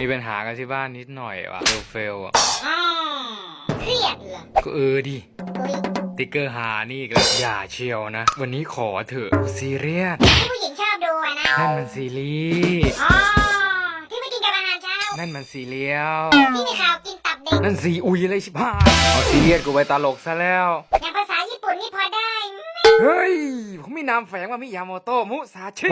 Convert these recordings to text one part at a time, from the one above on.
มีปัญหากันที่บ้านนิดหน่อยวะเฟลเฟลอะอ๋อเครียดเหรอก็เออดิเฮ้ยติ๊กเกอร์หานี่อีกแล้วอย่าเชียวนะ วันนี้ขอเถอะซีเรียสที่ผู้หญิงชอบดูอะนะนั่นมันซีรีส์อ๋อที่ไม่กินกับอาหารเช้านั่นมันซีเรียลที่มีข่าวกินตับเด็กนั่นซีอุยเลยชิบหายเอาซีเรียสกูไปตลกซะแล้ว อย่างภาษาญี่ปุ่นนี่พอได้ไหม เฮ้ย ผมมีนามแฝงว่ามิยาโมโตะมุซาชิ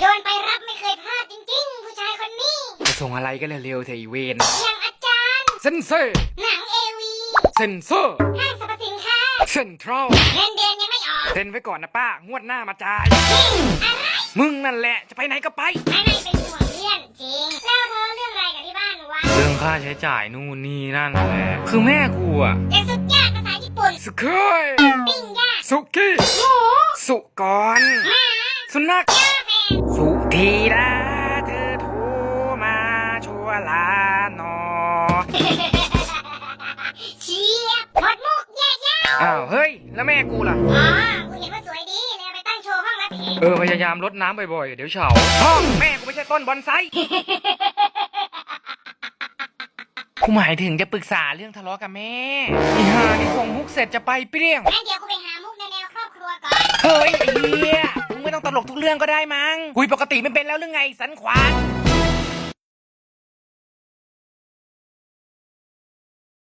โยนไปรับไม่เคยพลาดจริงๆ ผู้ชายคนนี้ จะ ส่งอะไรก็เร็วๆเถอะอีเวนอย่างอาจารย์ เซนเซอร์ หนังเอวีเซนเซอร์ ห้างสรรพสินค้า เซ็นทรัลเงินเดือนยังไม่ออกเซ็นไว้ก่อนนะป้า งวดหน้ามาจ่าย จริงอะไรมึงนั่นแหละ จะไปไหนก็ไปไม่ไม่เป็นห่วงเพื่อนจริงแล้วเธอเรื่องอะไรกับที่บ้านวะเรื่องค่าใช้จ่ายนู่นนี่นั่นแหละ คือแม่กูอะอย่างสุดยอดภาษาญี่ปุ่น สุเคยปิ้งย่างสุกี้ หมู สุกร หมาสุนัข กาแฟ สุธีรา เชียบหมดมุกแย่ๆอ้าวเฮ้ย แล้วแม่กูล่ะ อ๋อกูเห็นว่าสวยดีเลยเอาไปตั้งโชว์ห้องรับแขกเออพยายามลดน้ำบ่อยๆ เดี๋ยวเฉาพ่อแม่กูไม่ใช่ต้นบอนไซกูหมายถึงจะปรึกษาเรื่องทะเลาะกับแม่อีห่านี่ส่งมุกเสร็จจะไปเปรี้ยง งั้นเดี๋ยวกูไปหามุกในแนวครอบครัวก่อน เฮ้ยไอ้เหี้ยมึงไม่ต้องตลกทุกเรื่องก็ได้มั้งคุยปกติไม่เป็นแล้วหรือไงสันขวาน